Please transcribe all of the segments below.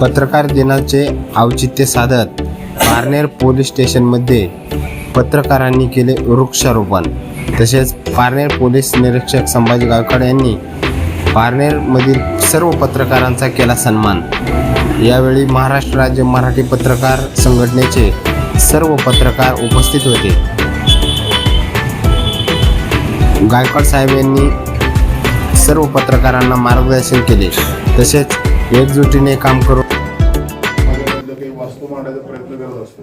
पत्रकार दिनाचे औचित्य साधत पारनेर पोलीस स्टेशनमध्ये पत्रकारांनी केले वृक्षारोपण. तसेच पारनेर पोलीस निरीक्षक संभाजी गायकवाड यांनी पारनेरमधील सर्व पत्रकारांचा केला सन्मान. यावेळी महाराष्ट्र राज्य मराठी पत्रकार संघटनेचे सर्व पत्रकार उपस्थित होते. गायकवाड साहेब यांनी सर्व पत्रकारांना मार्गदर्शन केले. तसेच एकजुटीने काम करून मांडायचा प्रयत्न करत असतो.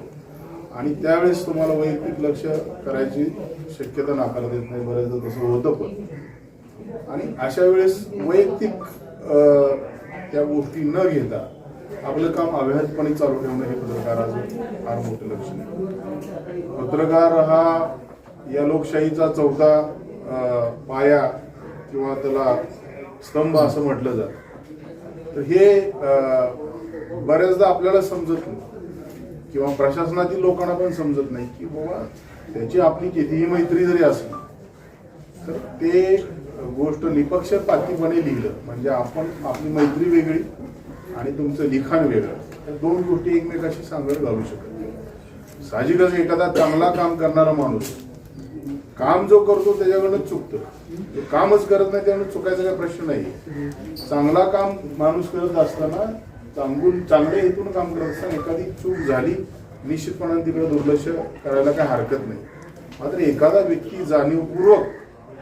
आणि त्यावेळेस तुम्हाला वैयक्तिक लक्ष करायची शक्यता नाकारत येत नाही. बऱ्याचदा तसं होतं पण. आणि अशा वेळेस वैयक्तिक त्या गोष्टी न घेता आपलं काम अव्याहतपणे चालू ठेवणं हे पत्रकाराचं फार मोठं लक्षण आहे पत्रकार हा या लोकशाहीचा चौथा पाया किंवा त्याला स्तंभ असं म्हटलं जातं. तर हे बऱ्याचदा आपल्याला समजत नाही. किंवा प्रशासनातील लोकांना पण समजत नाही की बाबा त्याची आपली कितीही मैत्री जरी असली तर ते गोष्ट निपक्षपातीपणे लिहिलं. म्हणजे आपण आपली मैत्री वेगळी आणि तुमचं लिखाण वेगळं. तर दोन गोष्टी एकमेकाशी सांगत घालू शकत साहजिकच एखादा चांगला काम करणारा माणूस काम जो करतो त्याच्याकडनं चुकतं. कामच करत नाही त्यामुळे चुकायचा काही प्रश्न नाही चांगला काम माणूस करत असताना चांगून चांगल्या हेतून काम करत असताना एखादी चूक झाली निश्चितपणाने तिकडे दुर्लक्ष करायला काही हरकत नाही. मात्र एखादा व्यक्ती जाणीवपूर्वक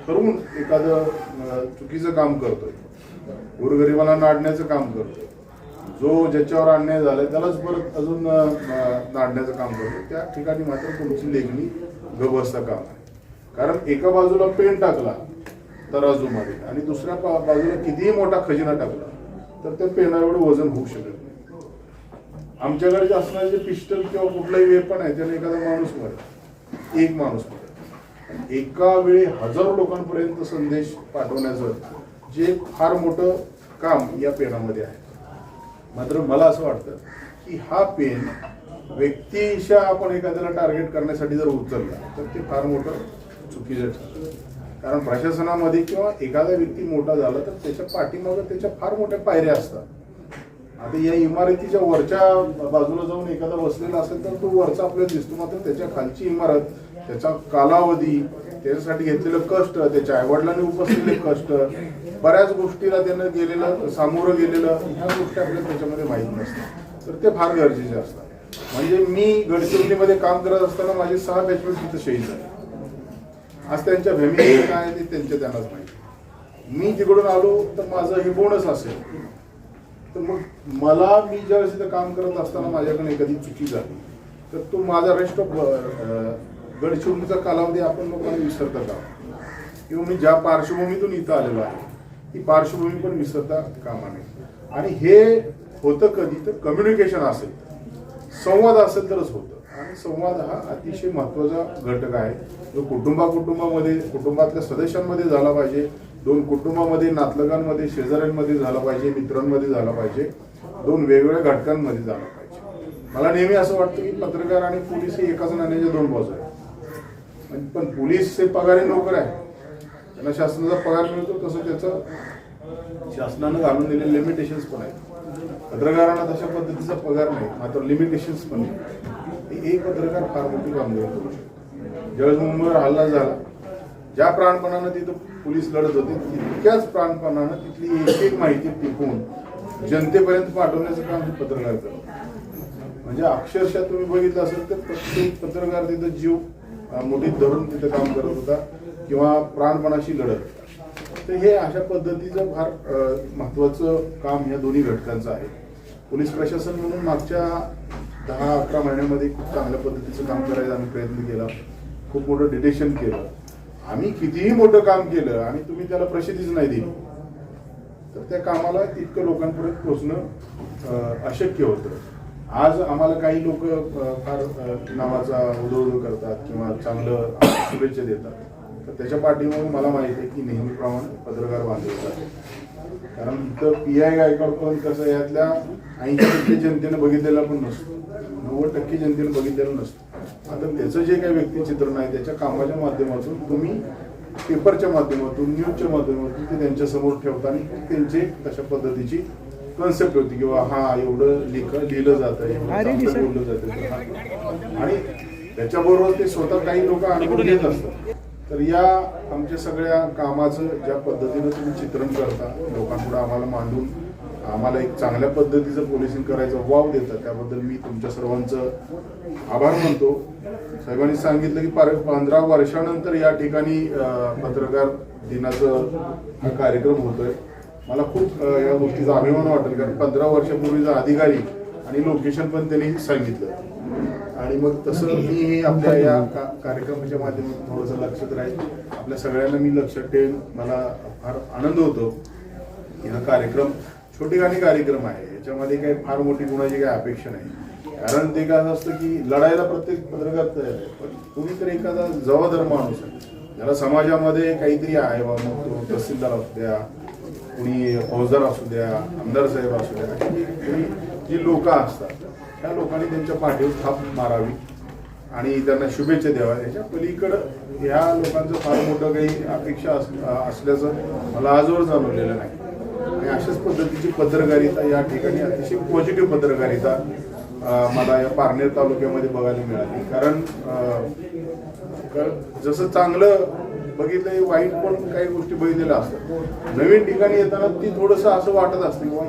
ठरवून एखादं चुकीचं काम करतोय गोरगरिबाला नाडण्याचं काम करतोय जो ज्याच्यावर अन्याय झालाय त्यालाच परत अजून नाडण्याचं काम करतो त्या ठिकाणी मात्र तुमची लेखणी गबसता काम आहे. कारण एका बाजूला पेन टाकला तराजूमध्ये आणि दुसऱ्या पा- बाजूला कितीही मोठा खजिना टाकला तर त्या पेना एवढं वजन होऊ शकत नाही. आमच्याकडे जे असणारे जे पिस्टल किंवा कुठलाही वेपण आहे त्याने एखादा माणूस मरेल. एक माणूस मरेल. एका वेळी हजारो लोकांपर्यंत संदेश पाठवण्याचं जे फार मोठं काम या पेनामध्ये आहे. मात्र मला असं वाटतं की हा पेन व्यक्तीशा आपण एखाद्याला टार्गेट करण्यासाठी जर उचलला तर ते फार मोठं चुकीचं ठरतं. कारण प्रशासनामध्ये किंवा एखादा व्यक्ती मोठा झाला तर त्याच्या पाठीमागं त्याच्या फार मोठ्या पायऱ्या असतात. आता या इमारतीच्या वरच्या बाजूला जाऊन एखादा बसलेला असेल तर तो वरचा आपल्याला दिसतो मात्र त्याच्या खालची इमारत त्याचा कालावधी त्याच्यासाठी घेतलेलं कष्ट त्याच्या आईवडिलांनी उपसलेले कष्ट बऱ्याच गोष्टीला त्यानं गेलेलं सामोरं गेलेलं ह्या गोष्टी आपल्याला त्याच्यामध्ये माहीत नसतात. तर ते फार गरजेचे असतात. म्हणजे मी गडचिरोलीमध्ये काम करत असताना माझे सहा बॅचमेंट तिथं शहीद झाले. आज त्यांच्या फॅमिली काय आहे ते त्यांच्या त्यांनाच माहिती मी तिकडून आलो तर माझं हे बोनस असेल. तर मग मला मी ज्यावेळेस इथं काम करत असताना माझ्याकडे एखादी चुकी झाली तर तो माझा रेस्ट ऑफ गडचिरोलीचा कालावधी आपण लोकांना विसरता का? किंवा मी ज्या पार्श्वभूमीतून इथं आलेलो आहे ती पार्श्वभूमी पण विसरता कामा नये आणि हे होतं कधी तर कम्युनिकेशन असेल. संवाद असेल तरच होतं. आणि संवाद हा अतिशय महत्त्वाचा घटक आहे. जो कुटुंबा कुटुंबामध्ये कुटुंबातल्या सदस्यांमध्ये झाला पाहिजे. दोन कुटुंबामध्ये नातलगांमध्ये शेजाऱ्यांमध्ये झाला पाहिजे मित्रांमध्ये झाला पाहिजे. दोन वेगवेगळ्या घटकांमध्ये झाला पाहिजे. मला नेहमी असं वाटतं की पत्रकार आणि पोलीस हे एकाच नाण्याच्या दोन बाजू आहेत. आणि पण पोलीस हे पगारी नोकर आहे त्यांना शासनाचा पगार मिळतो तसं त्याचं शासनानं घालून दिलेले लिमिटेशन्स पण आहेत. पत्रकारांना तशा पद्धतीचा पगार नाही मात्र लिमिटेशन्स पण नाही हे एक पत्रकार फार मोठी कामगिरी करू शकतो ज्यावेळेस मुंबईवर हल्ला झाला. ज्या प्राणपणानं तिथं पोलीस लढत होते तितक्याच प्राणपणानं तिथली एक एक माहिती टिकवून जनतेपर्यंत पाठवण्याचं काम हे पत्रकार करत म्हणजे अक्षरशः तुम्ही बघितलं असेल तर प्रत्येक पत्रकार तिथं जीव अं, धरून तिथं काम करत होता किंवा प्राणपणाशी लढत. तर हे अशा पद्धतीचं फार महत्वाचं काम या दोन्ही घटकांचं आहे. पोलीस प्रशासन म्हणून मागच्या दहा अकरा महिन्यामध्ये खूप चांगल्या पद्धतीचं काम करायचा आम्ही प्रयत्न केला. खूप मोठं डिटेक्शन केलं. आम्ही कितीही मोठं काम केलं आणि तुम्ही त्याला प्रसिद्धीच नाही दिली तर त्या कामाला तितकं लोकांपर्यंत पोहोचणं अशक्य होतं. आज आम्हाला काही लोक फार नावाचा उदो करतात किंवा चांगलं शुभेच्छा देतात. तर त्याच्या पाठीमागून मला माहिती आहे की नेहमीप्रमाणे पत्रकार बांधले जातात कारण इथं पी आय गायकवाड पण कसं यातल्या ऐंशी टक्के जनतेनं बघितलेला पण नसतो. नव्वद टक्के जनतेनं बघितलेलं नसतं. आता त्याचं जे काही व्यक्तिचित्रण आहे त्याच्या कामाच्या माध्यमातून तुम्ही पेपरच्या माध्यमातून न्यूजच्या माध्यमातून ते त्यांच्यासमोर ठेवता आणि त्यांचे तशा पद्धतीची कन्सेप्ट होती किंवा हा एवढं लिख लिहिलं जातं बोललं जातं आणि त्याच्याबरोबर ते स्वतः काही लोक अनुभव घेत असतात. तर या आमच्या सगळ्या कामाचं ज्या पद्धतीनं तुम्ही चित्रण करता लोकांपुढे आम्हाला मांडून आम्हाला एक चांगल्या पद्धतीचं पोलिसिंग करायचं वाव देतं त्याबद्दल मी तुमच्या सर्वांचं आभार मानतो. साहेबांनी सांगितलं की पार पंधरा वर्षानंतर या ठिकाणी पत्रकार दिनाचं हा कार्यक्रम होतोय. मला खूप या गोष्टीचा अभिमान वाटेल कारण पंधरा वर्षापूर्वीचा अधिकारी आणि लोकेशन पण त्यांनी सांगितलं. आणि मग तसं मी हे आपल्या या का- कार्यक्रमाच्या माध्यमातून थोडंसं लक्षात राहील. आपल्या सगळ्यांना मी लक्षात ठेवेन मला फार आनंद होतो की हा कार्यक्रम छोटेखानी कार्यक्रम आहे. याच्यामध्ये काही फार मोठी कुणाची काही अपेक्षा नाही. कारण ते काय असतं की लढायला प्रत्येक पत्रकार तयार आहे. पण कुणीतरी एखादा जबाबदार माणूस आहे. ज्याला समाजामध्ये काहीतरी आहे बा मग तो तहसीलदार असू द्या कुणी फौजदार असू द्या आमदार साहेब असू द्या अशी जी- कुणी जी लोक असतात त्या लोकांनी त्यांच्या पाठीवर थाप मारावी आणि त्यांना शुभेच्छा द्याव्या. याच्या पलीकडं ह्या लोकांचं फार मोठं काही अपेक्षा अस असल्याचं मला आजवर जाणवलेलं नाही. आणि अशाच पद्धतीची पत्रकारिता या ठिकाणी अतिशय पॉझिटिव्ह पत्रकारिता मला या पारनेर तालुक्यामध्ये बघायला मिळाली. कारण जसं चांगलं बघितलंय वाईट पण काही गोष्टी बघितलेल्या असतात. नवीन ठिकाणी येताना ती थोडंसं असं वाटत असते किंवा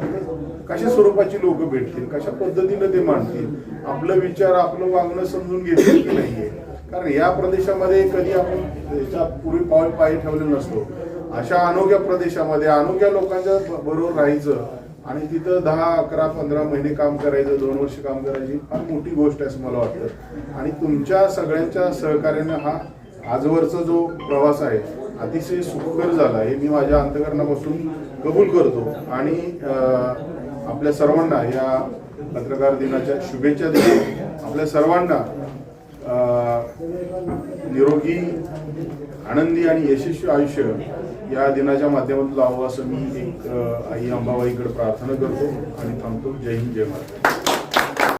कशा स्वरूपाची लोक भेटतील? कशा पद्धतीनं ते मांडतील? आपलं विचार आपलं वागणं समजून घेतील की नाहीये? कारण या प्रदेशामध्ये कधी आपण याच्या पूर्वी पाऊल पाय ठेवले नसतो. अशा अनोख्या प्रदेशामध्ये अनोख्या लोकांच्या बरोबर राहायचं आणि तिथं दहा अकरा पंधरा महिने काम करायचं दोन वर्ष काम करायची फार मोठी गोष्ट आहे असं मला वाटतं. आणि तुमच्या सगळ्यांच्या सहकार्यानं हा आजवरचा जो प्रवास आहे अतिशय सुखकर झाला. हे मी माझ्या अंतकरणापासून कबूल करतो. आणि आपल्या सर्वांना या पत्रकार दिनाच्या शुभेच्छा देतो. आपल्या सर्वांना निरोगी आनंदी आणि यशस्वी आयुष्य या दिनाच्या माध्यमातून लावं असं मी एक आई अंबाबाईकडे प्रार्थना करतो आणि थांबतो. जय हिंद जय महाराज